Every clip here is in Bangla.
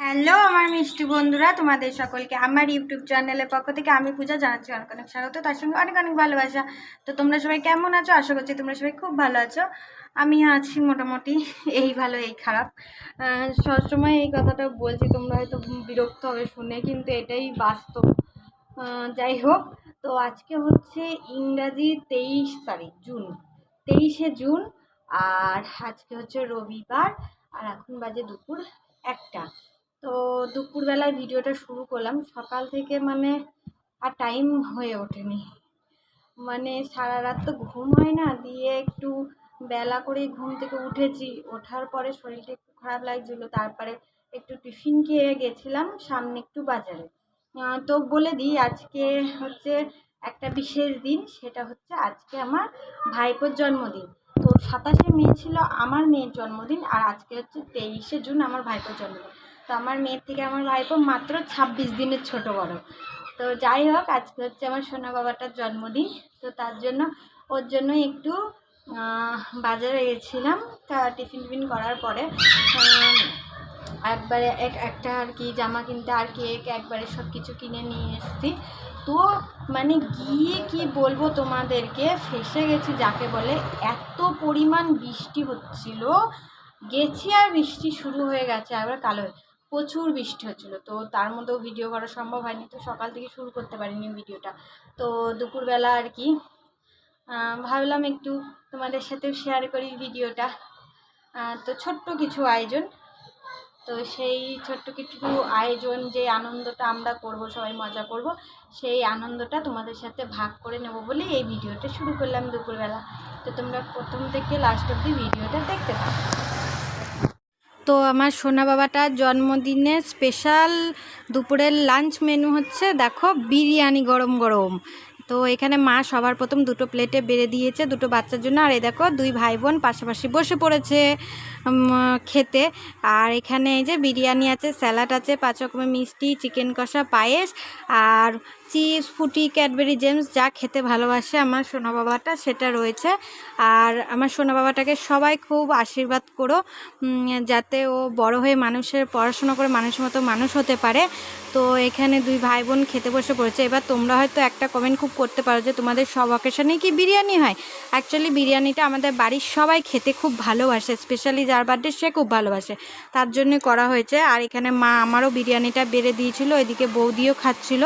হ্যালো আমার মিষ্টি বন্ধুরা, তোমাদের সকলকে আমার ইউটিউব চ্যানেলের পক্ষ থেকে আমি পূজা জানাচ্ছি অনেক অনেক স্বাগত, তার সঙ্গে অনেক অনেক ভালোবাসা। তো তোমরা সবাই কেমন আছো? আশা করছি তোমরা সবাই খুব ভালো আছো। আমি আছি মোটামুটি এই ভালো, এই খারাপ। সবসময় এই কথাটা বলছি, তোমরা হয়তো বিরক্ত হবে শুনে, কিন্তু এটাই বাস্তব। যাই হোক, তো আজকে হচ্ছে ইংরাজি তেইশ তারিখ, জুন। তেইশে জুন, আর আজকে হচ্ছে রবিবার, আর এখন বাজে দুপুর একটা। তো দুপুরবেলায় ভিডিওটা শুরু করলাম। সকাল থেকে মানে আর টাইম হয়ে ওঠেনি। মানে সারা রাত তো ঘুম হয় না, দিয়ে একটু বেলা করে ঘুম থেকে উঠেছি। ওঠার পরে শরীরটা একটু খারাপ লাগছিল, তারপরে একটু টিফিন খেয়ে গেছিলাম সামনে একটু বাজারে। তো বলে দিই, আজকে হচ্ছে একটা বিশেষ দিন, সেটা হচ্ছে আজকে আমার ভাইপোর জন্মদিন। তো সাতাশে মে ছিল আমার মেয়ের জন্মদিন আর আজকে হচ্ছে তেইশে জুন আমার ভাইপোর জন্মদিন। তো আমার মেয়ের থেকে আমার ভাইপো মাত্র ছাব্বিশ দিনের ছোট বড়। তো যাই হোক, আজকে হচ্ছে আমার সোনা বাবাটার জন্মদিন। তো তার জন্য, ওর জন্য একটু বাজারে গেছিলাম। টিফিন টিফিন করার পরে একবারে এক, একটা আর কি জামা কিনতে, আর কেক, একবারে সব কিছু কিনে নিয়ে এসেছি। তো মানে গিয়ে কি বলব তোমাদেরকে, ফেসে গেছি যাকে বলে, এত পরিমাণ বৃষ্টি হচ্ছিল। গেছি আর বৃষ্টি শুরু হয়ে গেছে আবার কালো প্রচুর বৃষ্টি হচ্ছিল। তো তার মধ্যেও ভিডিও করা সম্ভব হয়নি, তো সকাল থেকে শুরু করতে পারিনি ভিডিওটা। তো দুপুরবেলা আর কি ভাবলাম একটু তোমাদের সাথেও শেয়ার করি ভিডিওটা। তো ছোট্ট কিছু আয়োজন। তো সেই ছোট্ট কিছু আয়োজন, যে আনন্দটা আমরা করব, সবাই মজা করব, সেই আনন্দটা তোমাদের সাথে ভাগ করে নেব বলে এই ভিডিওটা শুরু করলাম দুপুরবেলা। তো তোমরা প্রথম থেকে লাস্ট অব্দি ভিডিওটা দেখতে থাকো। তো আমার সোনা বাবাটার জন্মদিনে স্পেশাল দুপুরের লাঞ্চ মেনু হচ্ছে, দেখো, বিরিয়ানি গরম গরম। তো এখানে মা সবার প্রথম দুটো প্লেটে বেড়ে দিয়েছে দুটো বাচ্চার জন্য। আর এই দেখো, দুই ভাই বোন পাশাপাশি বসে পড়েছে খেতে। আর এখানে এই যে বিরিয়ানি আছে, স্যালাড আছে পাঁচ রকমের মিষ্টি, চিকেন কষা, পায়েস, আর চিপস ফুটি, ক্যাডবেরি, জেমস, যা খেতে ভালোবাসে আমার সোনা বাবাটা, সেটা রয়েছে। আর আমার সোনা বাবাটাকে সবাই খুব আশীর্বাদ করো যাতে ও বড় হয়ে মানুষের পড়াশোনা করে মানুষের মতো মানুষ হতে পারে। তো এখানে দুই ভাই বোন খেতে বসে পড়েছে। এবার তোমরা হয়তো একটা কমেন্ট খুব করতে পারো যে তোমাদের সব অকেশনে কি বিরিয়ানি হয়? অ্যাকচুয়ালি বিরিয়ানিটা আমাদের বাড়ির সবাই খেতে খুব ভালোবাসে স্পেশালি যার বার্থডে সে খুব ভালোবাসে। তার জন্য করা হয়েছে। আর এখানে মা আমারও বিরিয়ানিটা বেড়ে দিয়েছিল, এদিকে বৌদিও খাচ্ছিল।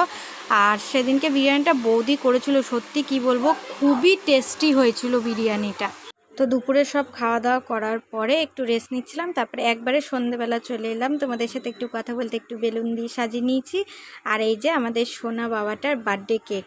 আর সেদিনকে বিরিয়ানিটা বৌদি করেছিল। সত্যি কি বলব, খুবই টেস্টি হয়েছিল বিরিয়ানিটা। তো দুপুরে সব খাওয়া দাওয়া করার পরে একটু রেস্ট নিচ্ছিলাম। তারপরে একবারে সন্ধেবেলা চলে এলাম। তোমাদের সাথে একটু কথা বলতে একটু বেলুন দিয়ে সাজিয়ে নিয়েছি। আর এই যে আমাদের সোনা বাবাটার বার্থডে কেক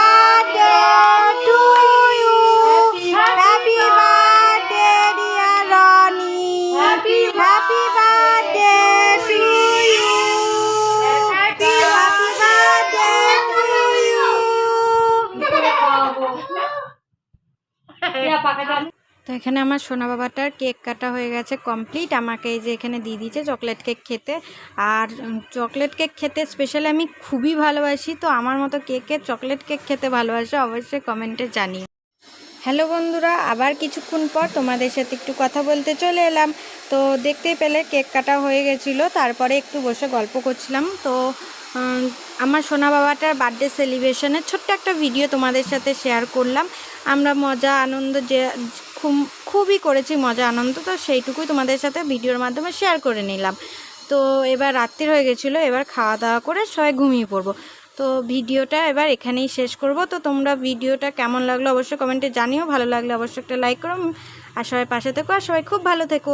তো এখানে আমার সোনা বাবাটার কেক কাটা হয়ে গেছে কমপ্লিট। আমাকে এই যে এখানে দিয়ে দিয়েছে চকলেট কেক খেতে। আর চকলেট কেক খেতে স্পেশালি আমি খুবই ভালোবাসি, তো আমার মতো কেকে চকলেট কেক খেতে ভালোবাসে অবশ্যই কমেন্টে জানিও। হ্যালো বন্ধুরা, আবার কিছুক্ষণ পর তোমাদের সাথে একটু কথা বলতে চলে এলাম। তো দেখতেই পেলে কেক কাটা হয়ে গেছিল, তারপরে একটু বসে গল্প করছিলাম। তো আমার সোনা বাবাটার বার্থডে সেলিব্রেশনের ছোট্ট একটা ভিডিও তোমাদের সাথে শেয়ার করলাম। আমরা মজা, আনন্দ যে খুবই করেছি, মজা, আনন্দ। তো সেইটুকুই তোমাদের সাথে ভিডিওর মাধ্যমে শেয়ার করে নিলাম। তো এবার রাত্রির হয়ে গেছিল, এবার খাওয়া দাওয়া করে সবাই ঘুমিয়ে পড়ব। তো ভিডিওটা এবার এখানেই শেষ করব। তো তোমরা ভিডিওটা কেমন লাগল অবশ্যই কমেন্টে জানিও। ভালো লাগলে অবশ্যই একটা লাইক করো। আর সবাই পাশে থেকো, আর সবাই খুব ভালো থেকো।